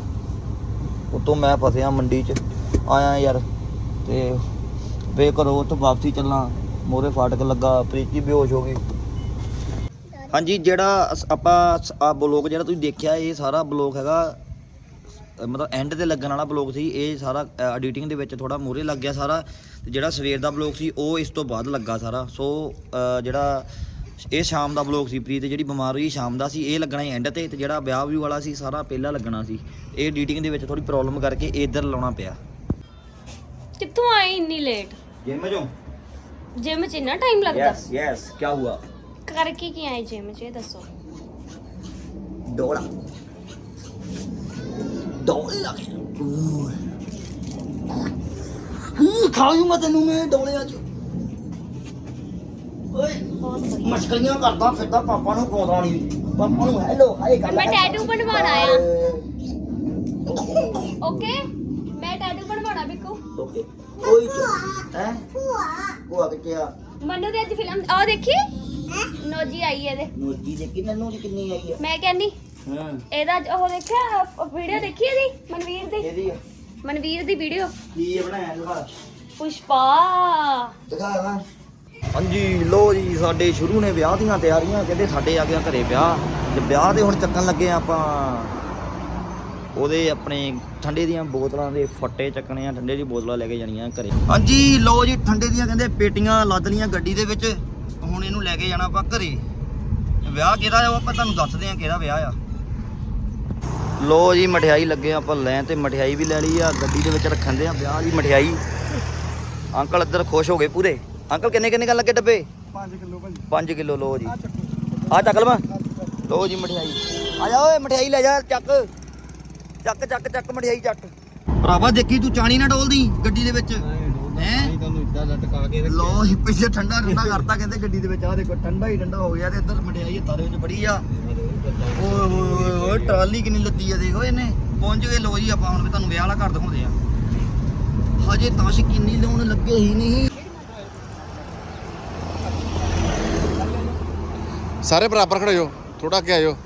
ਉਤੋਂ ਮੈਂ ਫਸਿਆ ਮੰਡੀ 'ਚ। ਆਇਆ ਯਾਰ। ਤੇ ਵੇ ਕਰੋ ਉੱਥੋਂ ਵਾਪਸੀ ਚੱਲਾਂ। ਮੋਰੇ ਫਾਟਕ ਲੱਗਾ। ਪ੍ਰੀਤੀ ਬੇਹੋਸ਼ ਹੋ ਗਈ। ਹਾਂਜੀ ਜਿਹੜਾ ਅਸ- ਆਪਾਂ ਆ ਬਲੌਗ ਜਿਹੜਾ ਤੁਸੀਂ ਦੇਖਿਆ ਇਹ ਸਾਰਾ ਬਲੌਗ ਹੈਗਾ ਅ, ਮਤਲਬ ਐਂਡ ਤੇ ਲੱਗਣ ਵਾਲਾ ਬਲੌਗ ਸੀ। ਇਹ ਸਾਰਾ ਐਡੀਟਿੰਗ ਦੇ ਵਿੱਚ ਥੋੜਾ ਮੂਰੇ ਲੱਗ ਗਿਆ ਸਾਰਾ। ਤੇ ਜਿਹੜਾ ਸਵੇਰ ਦਾ ਬਲੌਗ ਸੀ ਉਹ ਇਸ ਤੋਂ ਬਾਅਦ ਲੱਗਾ ਸਾਰਾ। ਸੋ ਅ, ਜਿਹੜਾ ਇਹ ਸ਼ਾਮ ਦਾ ਬਲੌਗ ਸੀ ਪ੍ਰੀਤ ਜਿਹੜੀ ਬਿਮਾਰ ਹੋਈ ਸ਼ਾਮ ਦਾ ਸੀ ਇਹ ਲੱਗਣਾ ਹੀ ਐਂਡ ਤੇ। ਤੇ ਜਿਹੜਾ ਵਿਆਹ ਵੀ ਵਾਲਾ ਸੀ ਸਾਰਾ ਪਹਿਲਾਂ ਲੱਗਣਾ ਸੀ। ਇਹ ਐਡੀਟਿੰਗ ਦੇ ਵਿੱਚ ਥੋੜੀ ਪ੍ਰੋਬਲਮ ਕਰਕੇ ਇੱਧਰ ਲਾਉਣਾ ਪਿਆ। ਕਿੱਥੋਂ ਆਏ ਇੰਨੀ ਲੇਟ ਜਿਮ ਜੋ ਜਿਮ 'ਚ ਇੰਨਾ ਟਾਈਮ ਲੱਗਦਾ? ਯੈਸ ਯੈਸ ਕੀ ਹੁਆ? ਕਰਕੇ ਕੀ ਆਏ ਜਿਮ 'ਚ ਇਹ ਦੱਸੋ? ਡੋਲਾ। ਡੋਲਾ ਹੂੰ। ਖਾਊਂਗਾ ਤੈਨੂੰ ਮੈਂ ਡੋਲਿਆਂ ਚ। ਓਏ ਮਸ਼ਕਰੀਆਂ ਕਰਦਾ ਫਿਰਦਾ ਪਾਪਾ ਨੂੰ ਪਾਉਂਦਾ ਨਹੀਂ ਪਾਪਾ ਨੂੰ ਹੈਲੋ ਹਾਏ ਕਰ ਮੈਂ ਟੈਟੂ ਬਣਵਾਉਣ ਆਇਆ। ਓਕੇ। ਮੈਂ ਟੈਟੂ ਬਣਵਾਉਣਾ ਬਿੱਕੂ। ਓਕੇ। ਕੋਈ ਹੈ? ਭੂਆ ਕਿੱਥੇ ਆ? ਮੰਨੂ ਦੀ ਅੱਜ ਫਿਲਮ ਆ ਦੇਖੀ? ਨੋਜੀ ਆਈ ਇਹਦੇ। ਨੋਜੀ ਦੇ ਕਿੰਨੇ ਨੂੰ ਕਿੰਨੀ ਆਈ ਆ। ਮੈਂ ਕਹਿੰਦੀ ਹਾਂ। ਇਹਦਾ ਉਹ ਦੇਖਿਆ ਵੀਡੀਓ ਦੇਖੀ ਇਹਦੀ ਮਨਵੀਰ ਦੀ? ਇਹਦੀ ਆ। ਮਨਵੀਰ ਦੀ ਵੀਡੀਓ ਕੀ ਬਣਾਇਆ ਦਿਖਾ। ਪੁਸ਼ਪਾ। ਦਿਖਾ ਨਾ ਹਾਂਜੀ ਲੋ ਜੀ ਸਾਡੇ ਸ਼ੁਰੂ ਨੇ ਵਿਆਹ ਦੀਆਂ ਤਿਆਰੀਆਂ ਕਹਿੰਦੇ ਸਾਡੇ ਆ ਗਿਆ ਘਰੇ ਵਿਆਹ। ਤੇ ਵਿਆਹ ਦੇ ਹੁਣ ਚੱਕਣ ਲੱਗੇ ਆਪਾਂ। ਉਹਦੇ ਆਪਣੇ ਠੰਡੇ ਦੀਆਂ ਬੋਤਲਾਂ ਦੇ ਫੱਟੇ ਚੱਕਣੇ ਆ ਠੰਡੇ ਦੀ ਬੋਤਲਾਂ ਲੈ ਕੇ ਜਾਣੀਆਂ ਘਰੇ। ਹਾਂਜੀ ਲੋ ਜੀ ਠੰਡੇ ਦੀਆਂ ਕਹਿੰਦੇ ਪੇਟੀਆਂ ਲੱਦ ਲੀਆਂ ਗੱਡੀ ਦੇ ਵਿੱਚ। ਹੁਣ ਇਹਨੂੰ ਲੈ ਕੇ ਜਾਣਾ ਆਪਾਂ ਘਰੇ। ਵਿਆਹ ਕਿਹਦਾ ਆ ਉਹ ਆਪਾਂ ਤੁਹਾਨੂੰ ਦੱਸਦੇ ਆ ਕਿਹਦਾ ਵਿਆਹ ਆ। ਲੋ ਜੀ ਮਠਿਆਈ ਲੱਗੇ ਆ ਆਪਾਂ ਲੈਣ ਤੇ ਮਠਿਆਈ ਵੀ ਲੈ ਲਈ ਆ ਗੱਡੀ ਦੇ ਵਿੱਚ ਰੱਖਣ ਦੇ ਆ ਵਿਆਹ ਦੀ ਮਠਿਆਈ। ਅੰਕਲ ਇੱਧਰ ਖੁਸ਼ ਹੋ ਗਏ ਪੂਰੇ। ਅੰਕਲ ਕਿੰਨੇ ਕਿੰਨੇ กัน ਲੱਗੇ ਡੱਬੇ? 5 ਕਿਲੋ ਭਾਜੀ। 5 ਕਿਲੋ ਲੋ ਜੀ। ਆ ਚੱਕ ਲਵਾਂ? ਲੋ ਜੀ ਮਠਿਆਈ। ਆ ਜਾ ਓਏ ਮਠਿਆਈ ਲੈ ਜਾ ਚੱਕ। ਚੱਕ ਚੱਕ ਚੱਕ ਮਠਿਆਈ ਚੱਕ। ਭਰਾਵਾ ਦੇਖੀ ਤੂੰ ਚਾਣੀ ਨਾ ਡੋਲਦੀ ਗੱਡੀ ਦੇ ਵਿੱਚ। ਹੈ? ਇਦਾਂ ਲਟਕਾ ਕੇ ਲੋ ਜੀ ਪਿੱਛੇ ਠੰਡਾ ਠੰਡਾ ਕਰਤਾ ਕਹਿੰਦੇ ਗੱਡੀ ਦੇ ਵਿੱਚ। ਆ ਦੇਖੋ ਠੰਡਾ ਹੀ ਠੰਡਾ ਹੋ ਗਿਆ ਤੇ ਇੱਧਰ ਮਠਿਆਈ ਦੇ ਵਿੱਚ ਬੜੀ ਆ। ਓਏ ਹੋਏ ਹੋਏ ਟਰਾਲੀ ਕਿੰਨੀ ਲੱਦੀ ਆ ਦੇਖੋ ਇਹਨੇ। ਪਹੁੰਚ ਗਏ ਲੋ ਜੀ ਆਪਾਂ ਹੁਣ ਵੀ ਤੁਹਾਨੂੰ ਵਿਆਹ ਵਾਲਾ ਘਰ ਦਿਖਾਉਂਦੇ ਆ। ਹਜੇ ਤਾਸ਼ ਕਿੰਨੀ ਲਾਉਣ ਲੱਗੇ ਹੀ ਨਹੀਂ। ਸਾਰੇ ਬਰਾਬਰ ਖੜੇ ਹੋ ਥੋੜਾ ਅੱਗੇ ਆਇਓ।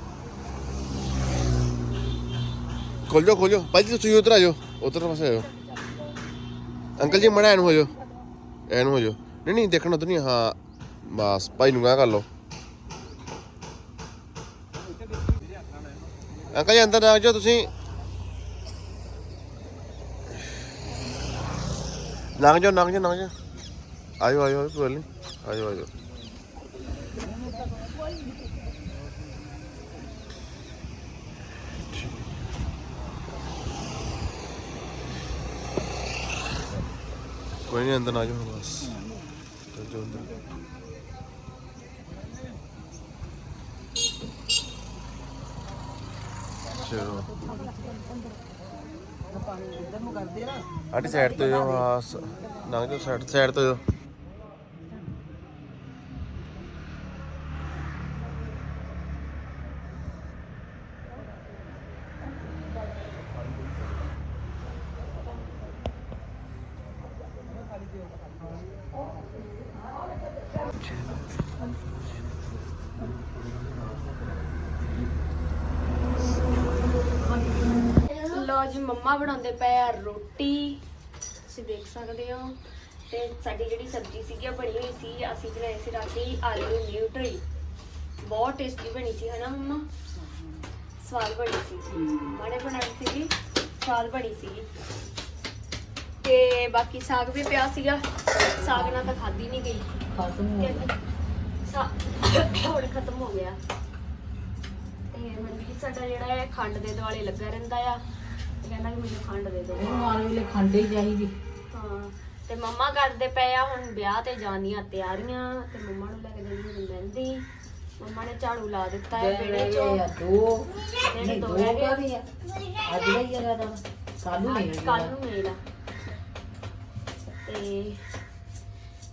ਖੋਲ ਖੋਲ ਜਾਓ। ਭਾਈ ਤੁਸੀਂ ਉਧਰ ਆਇਓ ਉਧਰ ਪਾਸੇ ਆਇਓ ਅੰਕਲ ਜੀ ਮੜਾ ਐਨ ਹੋ ਜਾਓ। ਐਨ ਹੋ ਜਾਓ। ਨਹੀਂ ਨਹੀਂ ਦੇਖਣ ਉਧਰ ਨਹੀਂ ਹਾਂ ਬਸ ਭਾਈ ਨੂੰ ਗਾ ਕਰ ਲਓ। ਅੰਕਲ ਜੀ ਅੰਦਰ ਆ ਜਾਓ ਤੁਸੀਂ। ਲੰਘ ਜਾਓ ਲੰਘ ਜਾਓ ਲੰਘ ਜਾਓ। ਆਇਓ ਆਇਓ ਆਇਓ, ਕੋਈ ਗੱਲ ਨਹੀਂ। ਆਇਓ ਆਇਓ। ਕੋਈ ਨਹੀਂ, ਅੰਦਰ ਆ ਜਾਓ ਬਸ। ਚੱਲ ਜਾਓ ਅੰਦਰ। ਚਲੋ। ਆਡੀ ਸਾਈਡ ਤੋਂ ਜੋ ਹਾਂ, ਸ- ਲੰਘ ਜਾਓ ਸਾਈਡ ਸਾਈਡ ਤੋਂ ਜੋ ਲੋ ਜੀ ਮੰਮਾ ਬਣਾਉਂਦੇ ਪਏ ਆ ਰੋਟੀ। ਤੁਸੀਂ ਦੇਖ ਸਕਦੇ ਹੋ। ਤੇ ਸਾਡੀ ਜਿਹੜੀ ਸਬਜ਼ੀ ਸੀਗੀ ਉਹ ਬਣੀ ਹੋਈ ਸੀ। ਅਸੀਂ ਬਣਾਏ ਸੀ ਰਾਤੀ ਆਲੂ ਨਿਊਟਰੀ। ਬਹੁਤ ਟੇਸਟੀ ਬਣੀ ਸੀ ਹਨਾ ਮੰਮਾ? ਸਵਾਦ ਬਣੀ ਸੀ। ਮਾੜੇ ਬਣਾਈ ਸੀਗੀ ਸਵਾਦ ਬਣੀ ਸੀਗੀ। ਤੇ ਬਾਕੀ ਸਾਗ ਵੀ ਪਿਆ ਸੀਗਾ। ਸਾਗ ਨਾਲ ਤਾਂ ਖਾਦੀ ਨਹੀਂ ਗਈ। ਖਤਮ ਹੋ ਗਿਆ। ਸਾ ਹੁਣ ਖਤਮ ਹੋ ਗਿਆ। ਤੇ ਮਨਵੀਰ ਸਾਡਾ ਜਿਹੜਾ ਹੈ ਖੰਡ ਦੇ ਦੁਆਲੇ ਲੱਗਾ ਰਹਿੰਦਾ ਆ। ਕਹਿੰਦਾ ਕਿ ਮੈਨੂੰ ਖੰਡ ਦੇ ਦਿਓ। ਇਹਨੂੰ ਆਣ ਵੇਲੇ ਖੰਡੇ ਹੀ ਚਾਹੀਦੀ। ਹਾਂ ਤੇ ਮੰਮਾ ਕਰਦੇ ਪਏ ਆ ਹੁਣ ਵਿਆਹ ਤੇ ਜਾਣ ਦੀਆਂ ਤਿਆਰੀਆਂ ਤੇ ਮੰਮਾ ਨੂੰ ਲੈ ਕੇ ਜਾਣੀ ਹੁਣ ਮਹਿੰਦੀ। ਮੰਮਾ ਨੇ ਝਾੜੂ ਲਾ ਦਿੱਤਾ ਹੈ ਵਿਹੜੇ ਚੋਂ। ਆ ਦੋ। ਜਿਹੜੇ ਨਹੀਂ ਦੋ ਦੋ ਰਹਿ ਗਏ। ਕਾਹਦੇ ਆ ਅੱਜ ਦਾ ਹੀ ਆ ਦਾ ਕੱਲ ਨਹੀਂ ਕੱਲ ਨੂੰ ਮੇਲ ਆ। ਤੇ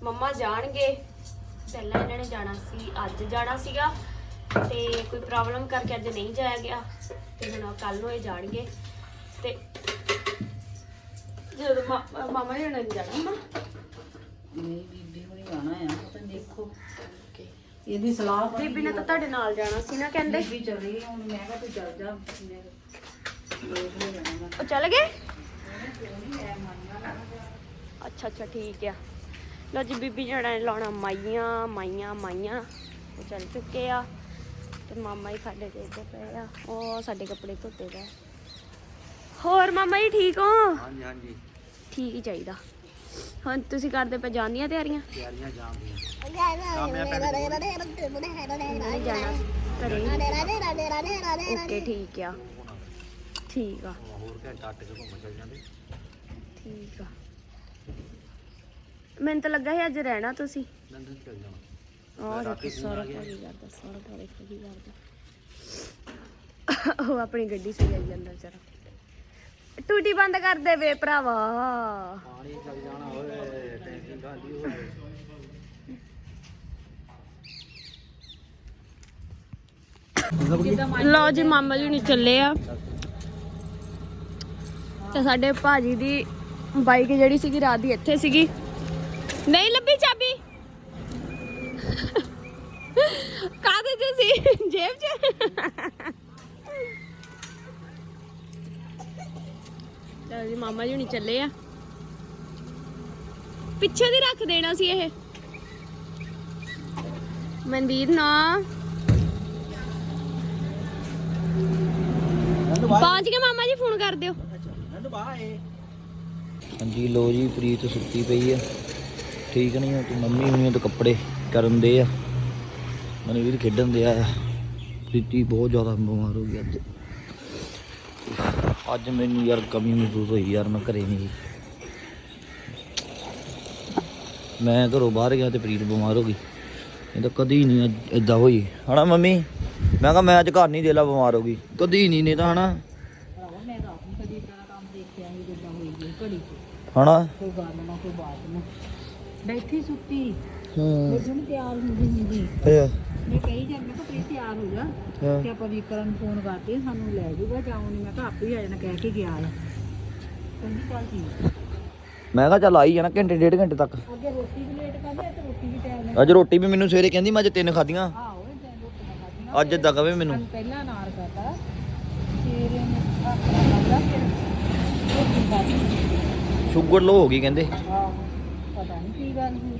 ਮੰਮਾ ਜਾਣਗੇ। ਪਹਿਲਾਂ ਇਹਨਾਂ ਨੇ ਜਾਣਾ ਸੀ ਅੱਜ ਜਾਣਾ ਸੀਗਾ। ਤੇ ਕੋਈ ਪ੍ਰੋਬਲਮ ਕਰਕੇ ਅੱਜ ਨਹੀਂ ਜਾਇਆ ਗਿਆ। ਤੇ ਹੁਣ ਕੱਲ ਨੂੰ ਇਹ ਜਾਣਗੇ। ਤੇ ਜਦੋਂ ਮਾ- ਮਾਮਾ ਜੀ ਨੇ ਜਾਣਾ ਮੰਮਾ ਨਹੀਂ ਬੀਬੀ ਹੁਣੀ ਆਣਾ ਆ ਤਾਂ ਦੇਖੋ। ਇਹਦੀ ਸਲਾਹ ਬਣੀ ਬੀਬੀ ਨੇ ਤਾਂ ਤੁਹਾਡੇ ਨਾਲ ਜਾਣਾ ਸੀ ਨਾ ਕਹਿੰਦੇ। ਬੀਬੀ ਚੱਲੀ ਹੁਣ ਮੈਂ ਕਿਹਾ ਤੂੰ ਚੱਲ ਜਾ। ਮੈਂ ਦੇਖ ਲੈ ਜਾਣਾ ਮੈਂ ਉਹ ਚੱਲ ਗਏ? ਅੱਛਾ ਅੱਛਾ ਠੀਕ ਆ। ਲੋ ਜੀ ਬੀਬੀ ਜਣਾ ਨੇ ਲਾਉਣਾ ਮਾਈਆਂ ਮਾਈਆਂ ਮਾਈਆਂ। ਉਹ ਚੱਲ ਚੁੱਕੇ ਆ। ਤੇ ਮਾਮਾ ਹੀ ਸਾਡੇ ਦੇਖਦੇ ਪਏ ਆ। ਉਹ ਸਾਡੇ ਕੱਪੜੇ ਧੋਤੇ ਪਏ ਹੋਰ ਮਾਮਾ ਜੀ ਠੀਕ ਹੋ? ਹਾਂਜੀ ਹਾਂਜੀ। ਠੀਕ ਹੀ ਚਾਹੀਦਾ। ਹੁਣ ਤੁਸੀਂ ਕਰਦੇ ਪਏ ਜਾਂਦੀਆਂ ਤਿਆਰੀਆਂ? ਤਿਆਰੀਆਂ ਜਾਂਦੀਆਂ ਨਹੀਂ ਜਾਣਾ ਘਰੇ। ਓਕੇ ਠੀਕ ਆ। ਠੀਕ ਆ। ਹੋਰ ਘੰਟਾ ਅੱਟ ਕੇ ਘੁੰਮ ਚੱਲ ਜਾਂਦੇ। ਠੀਕ ਆ। ਮੈਨੂੰ ਤਾਂ ਲੱਗਾ ਸੀ ਅੱਜ ਰਹਿਣਾ ਤੁਸੀਂ। ਲੰਡਨ ਚੱਲ ਜਾਣਾ। ਆਹ ਦੇਖੋ ਸਾਰਾ ਭਾਰੀ ਕਰਦਾ ਸਾਰਾ ਭਾਰੀ ਕਰਦਾ। ਉਹ ਆਪਣੀ ਗੱਡੀ ਚ ਜਾਈ ਜਾਂਦਾ ਵਿਚਾਰਾ। ਟੂਟੀ ਬੰਦ ਕਰ ਦੇ ਵੇ ਭਰਾਵਾ। ਪਾਣੀ ਚੱਲ ਜਾਣਾ ਓਏ ਟੈਂਸ਼ਨ ਖਾਲੀ ਓਏ ਲਓ ਜੀ ਮਾਮਾ ਜੀ ਨਹੀਂ ਚੱਲੇ ਆ। ਤੇ ਸਾਡੇ ਭਾਜੀ ਦੀ ਬਾਈਕ ਜਿਹੜੀ ਸੀਗੀ ਰਾਤ ਦੀ ਇੱਥੇ ਸੀਗੀ। ਨਹੀਂ ਲੱਭੀ ਚਾਬੀ? ਕਾਹਦੇ ਚ ਸੀ? ਜੇਬ ਚ? ਜੀ ਮਾਮਾ ਜੀ ਨਹੀਂ ਚੱਲੇ ਆ। ਪਿੱਛੇ ਦੀ ਰੱਖ ਦੇਣਾ ਸੀ ਇਹ। ਮਨਵੀਰ ਨਾ। ਪਹੁੰਚ ਗਏ ਮਾਮਾ ਜੀ ਫੋਨ ਕਰ ਦਿਓ। ਹਾਂਜੀ ਲੋ ਜੀ ਪ੍ਰੀਤ ਸੁੱਤੀ ਪਈ ਆ। ਠੀਕ ਨਹੀਂ ਆ ਤੇ ਮੰਮੀ ਹੁਣੀ ਤਾਂ ਕੱਪੜੇ ਕਰਨ ਦੇ ਆ। ਮਨਵੀਰ ਖੇਡਣ ਦੇ ਆ ਪ੍ਰੀਤੀ ਬਹੁਤ ਜ਼ਿਆਦਾ ਬਿਮਾਰ ਹੋ ਗਈ ਅੱਜ। ਅੱਜ ਮੈਨੂੰ ਯਾਰ ਕਮੀ ਮਹਿਸੂਸ ਹੋਈ ਯਾਰ ਮੈਂ ਘਰੇ ਨਹੀਂ। ਮੈਂ ਘਰੋਂ ਬਾਹਰ ਗਿਆ ਤੇ ਪ੍ਰੀਤ ਬਿਮਾਰ ਹੋ ਗਈ। ਇਹ ਤਾਂ ਕਦੀ ਨਹੀਂ ਇਦਾਂ ਹੋਈ। ਹਨਾ ਮੰਮੀ? ਮੈਂ ਕਿਹਾ ਮੈਂ ਅੱਜ ਘਰ ਨਹੀਂ ਦੇਲਾ ਬਿਮਾਰ ਹੋ ਗਈ। ਕਦੀ ਨਹੀਂ ਨਹੀਂ ਤਾਂ ਮੈਂ ਕੋਈ ਗੱਲ ਨਾ ਕੋਈ ਬਾਤ ਨਾ। ਬੈਠੀ ਸੁੱਤੀ। ਹਾਂ। ਮੈਨੂੰ ਤਿਆਰ ਹੁੰਦੀ ਹੁੰਦੀ। ਮੈਂ ਕਹੀ ਜਾਂ ਮੈਂ ਕਿਹਾ ਪ੍ਰੀਤ ਤਿਆਰ ਹੋ ਜਾ। ਹਾਂ। ਤੇ ਆਪਾਂ ਵੀਕਰਨ ਫੋਨ ਕਰਦੇ ਸਾਨੂੰ ਲੈ ਜਾਊਗਾ ਜਾਉਂ ਨਹੀਂ ਮੈਂ ਕਿਹਾ ਆਪੇ ਹੀ ਆ ਜਾਣਾ ਕਹਿ ਕੇ ਗਿਆ ਆ। ਕਹਿੰਦੀ ਚੱਲ ਠੀਕ ਮੈਂ ਕਿਹਾ ਚੱਲ ਆਈ ਜਾਣਾ ਘੰਟੇ ਡੇਢ ਘੰਟੇ ਤੱਕ। ਅੱਗੇ ਰੋਟੀ ਵੀ ਲੇਟ ਕਰਦੇ ਤੇ ਰੋਟੀ ਵੀ ਟਾਈਮ ਅੱਜ ਰੋਟੀ ਵੀ ਮੈਨੂੰ ਸਵੇਰੇ ਕਹਿੰਦੀ ਮੈਂ ਅੱਜ ਤਿੰਨ ਖਾਧੀਆਂ। ਆਹੋ ਇਹ ਅੱਜ ਏਦਾਂ ਕਵੇ ਮੈਨੂੰ। ਪਹਿਲਾਂ ਨਾਰ ਕਰਦਾ ਫਿਰ ਇਹਨੇ ਆਪਣਾ ਕਰਦਾ ਫਿਰ ਰੋਟੀ ਖਾਦੀ ਸ਼ੂਗਰ ਲੋ ਹੋ ਗਈ ਕਹਿੰਦੇ। ਆਹੋ ਪਤਾ ਨਹੀਂ ਕੀ ਗੱਲ ਹੋਈ।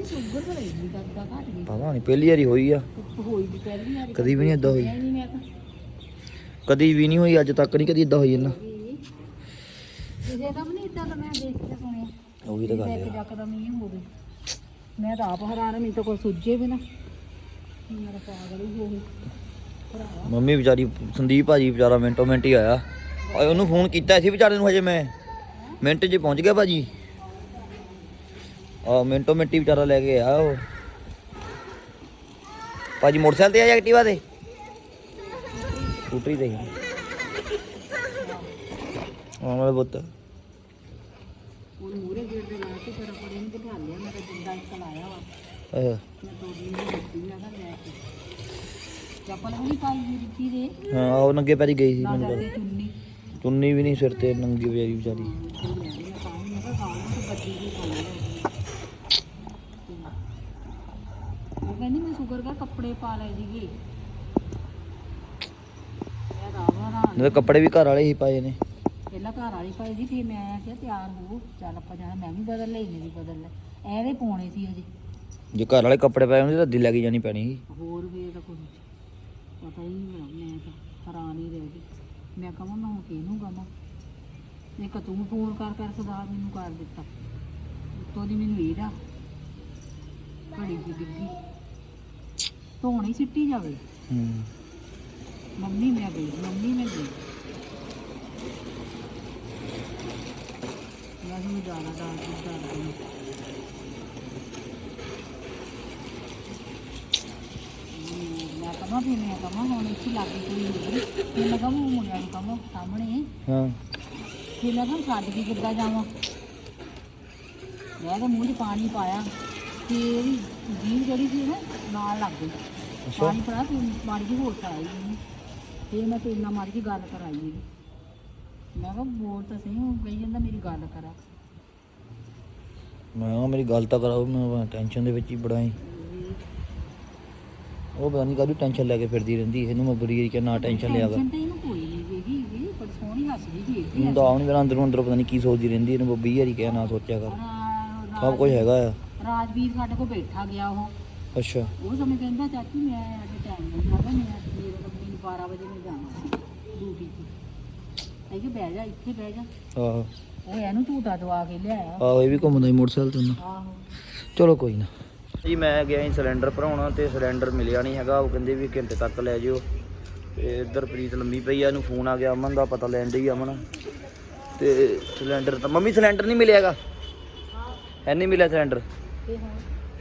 ਇਹਦੀ ਸ਼ੂਗਰ ਤਾਂ ਇੰਨੀ ਕਰਦਾ ਘਟ ਗਈ ਪਤਾ ਨਹੀਂ ਪਹਿਲੀ ਵਾਰੀ ਹੋਈ ਆ। ਹੋਈ ਦੀ ਪਹਿਲੀ ਵਾਰੀ ਕਦੀ ਵੀ ਨਹੀਂ ਏਦਾਂ ਹੋਈ। ਨਹੀਂ ਮੈਂ ਤਾਂ ਕਦੀ ਵੀ ਨਹੀਂ ਹੋਈ ਅੱਜ ਤੱਕ ਨਹੀਂ ਕਦੀ ਏਦਾਂ ਹੋਈ ਇਹਨਾਂ। ਨਹੀਂ ਇਦਾਂ ਮੈਂ ਦੇਖ ਕੇ ਸੁਣਿਆ। ਉਹੀ ਤਾਂ ਗੱਲ ਇੱਕ ਆ ਜੱਕ ਦਾ ਮੀਂਹ ਹੋਵੇ। ਮੈਂ ਤਾਂ ਆਪ ਹੈਰਾਨ ਮੈਨੂੰ ਤਾਂ ਕੋਈ ਸੁੱਝੇ ਵੀ ਨਾ। ਮੇਰਾ ਪਾਗਲ ਹੀ ਹੋ ਗਈ ਮੰਮੀ ਵਿਚਾਰੀ ਸੰਦੀਪ ਭਾਜੀ ਵਿਚਾਰਾ ਮਿੰਟੋ ਮਿੰਟ ਹੀ ਆਇਆ। ਓਏ ਉਹਨੂੰ ਫੋਨ ਕੀਤਾ ਸੀ ਵਿਚਾਰੇ ਨੂੰ ਹਜੇ ਮੈਂ। ਮਿੰਟ 'ਚ ਪਹੁੰਚ ਗਿਆ ਭਾਜੀ। ਆ ਮਿੰਟੋ ਮਿੰਟ ਵਿਚਾਰਾ ਲੈ ਕੇ ਆਇਆ ਉਹ। ਭਾਜੀ ਮੋਟਰਸਾਈਕਲ ਤੇ ਆ ਜਾਂ ਐਕਟਿਵਾ ਤੇ? ਸਕੂਟਰੀ ਤੇ ਹਾਂ। ਮੇਰੇ ਪੁੱਤ। ਹੁਣ ਮੂਰੇ ਗੇਟ ਦੇ ਲਾ ਕੇ ਫਿਰ ਆਪਾਂ ਇਹਨੂੰ ਬਿਠਾ ਲਿਆ ਮੈਂ ਤਾਂ ਜਿੰਦਾ ਇੱਕ ਲਾਇਆ ਵਾ। ਆਹ, ਮੈਂ ਤੋੜੀ ਨਹੀਂ ਦਿੱਤੀ ਮੈਂ ਲੈ ਕੇ। ਚੱਪਲ ਵੀ ਨਹੀਂ ਪਾਈ ਰਿੱਕੀ ਦੇ। ਹਾਂ ਉਹ ਨੰਗੇ ਪੈਰੀ ਗਈ ਸੀ ਨਾ ਮੈਨੂੰ ਚੁੰਨੀ। ਵੀ ਨਹੀਂ ਸਿਰ ਤੇ ਨੰਗੀ ਵਿਚਾਰੀ ਵਿਚਾਰੀ। ਸ਼ੂਗਰ ਦਾ ਕੱਪੜੇ ਪਾ ਲੈ ਜੀਗੀ ਨਾ ਇਹਦੇ ਕੱਪੜੇ ਵੀ ਘਰ ਵਾਲੇ ਹੀ ਪਾਏ ਨੇ। ਪਹਿਲਾਂ ਘਰ ਵਾਲੀ ਭਾਈ ਜੀ ਫਿਰ ਮੈਂ ਕਿਹਾ ਤਿਆਰ ਹੋ ਚੱਲ ਆਪਾਂ ਜਾਣਾ ਮੈਂ ਵੀ ਬਦਲ ਲਈ ਵੀ ਬਦਲ ਲੈ ਐਵੇਂ ਪਾਉਣੇ ਸੀ ਅਜੇ ਜੇ ਘਰ ਵਾਲੇ ਕੱਪੜੇ ਪਾਏ ਹੁੰਦੇ ਤਾਂ ਰੱਦੀ ਲੈ ਕੇ ਜਾਣੀ ਪੈਣੀ ਸੀ। ਹੋਰ ਵੀ ਤਾਂ ਕੁਝ ਪਤਾ ਹੀ ਨਹੀਂ ਮੈਂ ਤਾਂ ਹੈਰਾਨ ਹੀ ਰਹਿ ਗਈ। ਮੈਂ ਕਹਾਂ ਮੈਂ ਕਿਹਨੂੰ ਕਹਾਂ? ਇੱਕ ਤੂੰ ਫੋਨ ਕਰ ਕਰ ਸਦਾ ਮੈਨੂੰ ਕਰ ਦਿੱਤਾ। ਉੱਤੋਂ ਦੀ ਮੈਨੂੰ ਇਹ ਦਾ ਘੜੀ ਡਿੱਗੀ। ਧੋਣੀ ਸਿੱਟੀ ਜਾਵੇ। ਹੂੰ। ਮੰਮੀ ਮੈਂ ਗਈ ਮੰਮੀ ਮੈਂ ਗਈ। ਮੈਂ ਨੂੰ ਜਾਣਾ ਦਾ ਜਿੱਦਾਂ ਮੈਂ ਵੀ ਮੈਂ ਕਹਾਂ ਹੁਣ ਇੱਥੇ ਲੱਗੀ ਕੋਈ ਨਹੀਂ ਫਿਰ ਮੈਂ ਕਹਾਂ ਉਹ ਮੁੰਡਿਆਂ ਨੂੰ ਕਹਾਂ ਸਾਹਮਣੇ। ਹਾਂ। ਮੈਂ ਕਹਾਂ ਛੱਡ ਕੇ ਕਿੱਦਾਂ ਜਾਵਾਂ? ਮੈਂ ਤਾਂ ਮੂੰਹ 'ਚ ਪਾਣੀ ਪਾਇਆ। ਤੇ ਇਹਦੀ ਜੀਭ ਜਿਹੜੀ ਸੀ ਨਾ ਨਾਲ ਲੱਗ ਗਈ। ਪਾਣੀ ਪੜਾ ਤੇ ਮਾੜੀ ਜਿਹੀ ਹੋਰ ਕਰਾਈ ਇਹਨੂੰ ਫਿਰ ਮੈਂ ਤੇ ਇੰਨਾ ਮਾੜੀ ਜਿਹੀ ਗੱਲ ਕਰਾਈ ਇਹਦੀ ਮੈਂ ਕਿਹਾ ਬੋਲ ਤਾਂ ਸਹੀ ਉਹ ਕਹੀ ਜਾਂਦਾ ਮੇਰੀ ਗੱਲ ਕਰਾ। ਮੈਂ ਕਿਹਾ ਮੇਰੀ ਗੱਲ ਤਾਂ ਕਰਾਓ ਮੈਂ ਟੈਨਸ਼ਨ ਦੇ ਵਿੱਚ ਹੀ ਬੜਾ ਹੀ ਉਹ ਪਤਾ ਨਹੀਂ ਕਾਹਦੀ ਟੈਨਸ਼ਨ ਲੈ ਕੇ ਫਿਰਦੀ ਰਹਿੰਦੀ ਇਹਨੂੰ ਮੈਂ ਬੁਰੀ ਕਿ ਨਾ ਟੈਨਸ਼ਨ ਲਿਆ ਕਰ। ਟੈਨਸ਼ਨ ਤਾਂ ਇਹਨੂੰ ਕੋਈ ਨਹੀਂ ਹੈਗੀ ਇਹ ਬੜੀ ਸੋਹਣੀ ਹੱਸਦੀ ਜੀ ਇਹਦੀ ਮੈਨੂੰ ਤਾਂ ਆਉਂ ਨਹੀਂ ਮੇਰਾ ਅੰਦਰੋਂ ਅੰਦਰ ਪਤਾ ਨਹੀਂ ਕੀ ਸੋਚਦੀ ਰਹਿੰਦੀ ਇਹਨੂੰ 20 ਵਾਰੀ ਕਿਹਾ ਨਾ ਸੋਚਿਆ ਕਰ। ਸਭ ਕੁਝ ਹੈਗਾ ਆ। ਰਾਜਵੀਰ ਸਾਡੇ ਕੋਲ ਬੈਠਾ ਗਿਆ ਉਹ। ਅੱਛਾ। ਉਹ ਸਮੇਂ ਕਹਿੰਦਾ ਚਾਚੀ ਮੈਂ ਅੱਜ ਟਾਈਮ ਨਹੀਂ ਹੈਗਾ ਮੈਂ ਮੇਰੇ ਮੰਮੀ ਨੂੰ 12 ਵਜੇ ਮੈਂ ਜਾਣਾ ਸੀ ਡਿਊਟੀ ਤੇ। ਇਹ ਕਿ ਬਹਿ ਜਾ ਇੱਥੇ ਬਹਿ ਜਾ। ਆਹੋ। ਉਹ ਇਹਨੂੰ ਝੂਟਾ ਦਵਾ ਕੇ ਲਿਆਇਆ। ਆਹੋ ਇਹ ਵੀ ਘੁੰਮਦਾ ਹੀ ਮੋਟਰਸਾਈਕਲ ਤੇ ਉਹਨਾਂ। ਆਹੋ। ਚਲੋ ਕੋਈ ਨਾ। ਜੀ ਮੈਂ ਗਿਆ ਸੀ ਸਿਲੰਡਰ ਭਰਾਉਣਾ ਤੇ ਸਿਲੰਡਰ ਮਿਲਿਆ ਨਹੀਂ ਹੈਗਾ। ਉਹ ਕਹਿੰਦੇ ਵੀ ਘੰਟੇ ਤੱਕ ਲੈ ਜਿਓ। ਤੇ ਇੱਧਰ ਪ੍ਰੀਤ ਲੰਮੀ ਪਈ ਆ ਇਹਨੂੰ ਫੋਨ ਆ ਗਿਆ ਅਮਨ ਦਾ ਪਤਾ ਲੈਣ ਡਈ ਅਮਨ। ਤੇ ਸਿਲੰਡਰ ਤਾਂ ਮੰਮੀ ਸਿਲੰਡਰ ਨਹੀਂ ਮਿਲਿਆਗਾ ਹੈ ਨਹੀਂ ਮਿਲਿਆ ਸਿਲੰਡਰ? ਤੇ ਹੁਣ।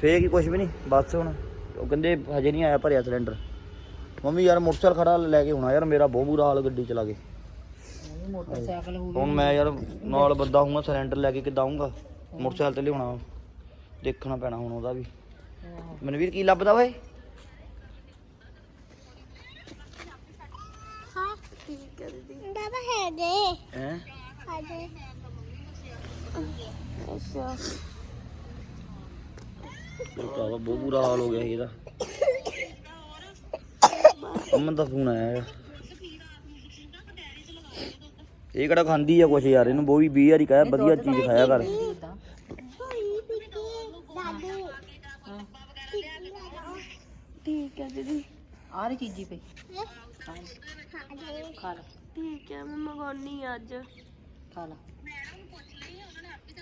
ਫੇਰ ਕੀ ਕੁਝ ਵੀ ਨਹੀਂ ਬਸ ਹੁਣ। ਉਹ ਕਹਿੰਦੇ ਹਜੇ ਨਹੀਂ ਆਇਆ ਭਰਿਆ ਸਿਲੰਡਰ। ਮੰਮੀ ਯਾਰ ਮੋਟਰਸਾਈਕਲ ਖੜਾ ਲੈ ਕੇ ਹੋਣਾ ਯਾਰ ਮੇਰਾ ਬਹੁਤ ਬੁਰਾ ਹਾਲ ਗੱਡੀ ਚਲਾ ਕੇ। ਮੋਟਰਸਾਈਕਲ ਹੋ ਹੁਣ ਮੈਂ ਯਾਰ ਨਾਲ ਬੰਦਾ ਹੂੰਗਾ ਸਿਲੰਡਰ ਲੈ ਕੇ ਕਿੱਦਾਂ ਆਉਂਗਾ ਮੋਟਰਸਾਈਕਲ ਤੇ ਲਿਆਉਣਾ। ਦੇਖਣਾ ਪੈਣਾ ਹੁਣ ਉਹਦਾ ਵੀ। ਮਨਵੀਰ ਕੀ ਲੱਭਦਾ ਓਏ? ਹਾਂ। ਠੀਕ ਹੈ ਦੀਦੀ ਬਾਬਾ ਹੈ ਦੇ ਹੈ? ਹੈ ਦੇ ਅੱਛਾ। ਭਰਾਵਾ ਬਹੁਤ ਬੁਰਾ ਹਾਲ ਹੋ ਗਿਆ ਸੀ ਇਹਦਾ। ਅਮਨ ਦਾ ਫੋਨ ਆਇਆ ਯਾਰ ਇਹ ਕਿਹੜਾ ਖਾਂਦੀ ਆ ਕੁਛ ਯਾਰ ਇਹਨੂੰ ਵੀ 20 ਵਾਰੀ ਕਹਿਆ ਵਧੀਆ ਚੀਜ਼ ਖਾਇਆ ਕਰ। ਇਦਾਂ ਠੀਕ ਹੈ ਦੀਦੀ। ਆਹ ਦੀ ਚੀਜ਼ੀ ਪਈ। ਖਾ ਲੈ। ਠੀਕ ਹੈ ਮੈਂ ਮੰਗਾਉਣੀ ਅੱਜ। ਖਾ ਲੈ।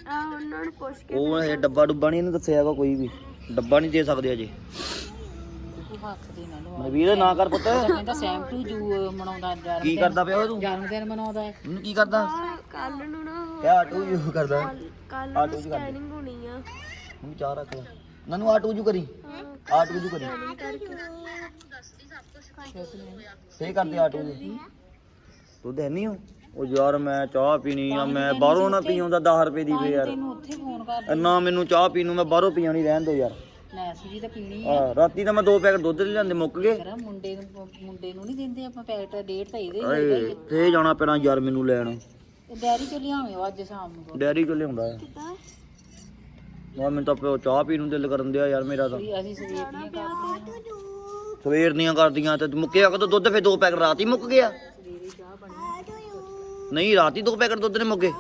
ਆ ਉਹਨਾਂ ਨੂੰ ਪੁੱਛ ਕੇ ਉਹ ਇਹ ਡੱਬਾ ਡੁੱਬਾ ਨਹੀਂ ਇਹਨੂੰ ਦੱਸਿਆ ਹੈਗਾ ਕੋਈ ਵੀ। ਡੱਬਾ ਨਹੀਂ ਦੇ ਸਕਦੇ ਅਜੇ। ਤੂੰ ਹੱਥ ਦੇ ਨਾ ਕਰ ਪੁੱਤ। ਕਹਿੰਦਾ ਸੈਮ ਟੂ ਜੂ ਮਨਾਉਂਦਾ ਜਨਮ ਕੀ ਕਰਦਾ ਪਿਆ ਤੂੰ? ਜਨਮ ਦਿਨ ਮਨਾਉਂਦਾ ਹੈ। ਇਹਨੂੰ ਕੀ ਕਰਦਾ? ਕੱਲ ਨੂੰ ਨਾ ਕਿਆ ਆਟੂ ਯੂ ਕਰਦਾ? ਕੱਲ ਆਟੋ ਨੂੰ ਦੇ। ਸਕੈਨਿੰਗ ਹੋਣੀ ਆ। ਹੁਣ ਚਾਹ ਰੱਖ ਲੈ। ਨਨੂ ਆਟੂ ਜੂ ਕਰੀ। ਆਟੂ ਜੂ ਕਰੀ। ਸੇ ਕਰਦੇ ਆਟੂ ਜੂ ਤੂੰ ਨਹੀਂ ਹੋ ਉਹ ਯਾਰ ਮੈਂ ਚਾਹ ਪੀਣੀ ਆ ਮੈਂ ਬਾਹਰੋਂ ਨਾ ਪੀਉਂਦਾ 10 ਰੁਪਏ ਦੀ ਫੇ ਯਾਰ ਤੈਨੂੰ ਉੱਥੇ ਫੋਨ ਕਰ ਨਾ ਮੈਨੂੰ ਚਾਹ ਪੀਣ ਨੂੰ ਮੈਂ ਬਾਹਰੋਂ ਪੀਣੀ ਰਹਿਣ ਦੋ ਯਾਰ। ਲੈ ਸੀ ਤਾਂ ਪੀਣੀ ਆ। ਰਾਤੀ ਤਾਂ ਮੈਂ ਦੋ ਪੈਕਟ ਦੁੱਧ ਦੇ ਲਿਆਂਦੇ ਮੁੱਕ ਗਏ। ਕਰਾ ਮੁੰਡੇ ਨੂੰ ਮੁੰਡੇ ਨੂੰ ਨਹੀਂ ਦਿੰਦੇ ਆਪਾਂ ਪੈਕਟ ਡੇਟ ਤਾਂ ਇਹਦੇ ਹੀ ਏ ਤੇ ਜਾਣਾ ਪੈਣਾ ਯਾਰ ਮੈਨੂੰ ਲੈਣ। ਤੇ ਡੈਰੀ ਚ ਲਿਆਵੇਂ ਅੱਜ ਸ਼ਾਮ ਨੂੰ ਡੈਰੀ ਕਿਉਂ ਲਿਆਉਂਦਾ ਆ। ਮੈਂ ਮੈਨੂੰ ਤਾਂ ਪਿਓ ਚਾਹ ਪੀਣ ਨੂੰ ਦਿਲ ਕਰਨ ਦਿਆ ਯਾਰ ਮੇਰਾ ਤਾਂ। ਵੀ ਅਸੀਂ ਸਵੇਰ ਦੀਆਂ ਕਰਦੇ ਹਾਂ ਸਵੇਰ ਦੀਆਂ ਕਰਦੀਆਂ ਤੇ ਮੁੱਕਿਆ ਕਦੋਂ ਦੁੱਧ ਫੇ ਦੋ ਪੈਕਟ ਰਾਤ ਹੀ ਮੁੱਕ ਗਿਆ। ਨਹੀਂ ਰਾਤ ਹੀ ਦੋ ਪੈਕਟ ਦੁੱਧ ਨੇ ਮੁੱਕੇ।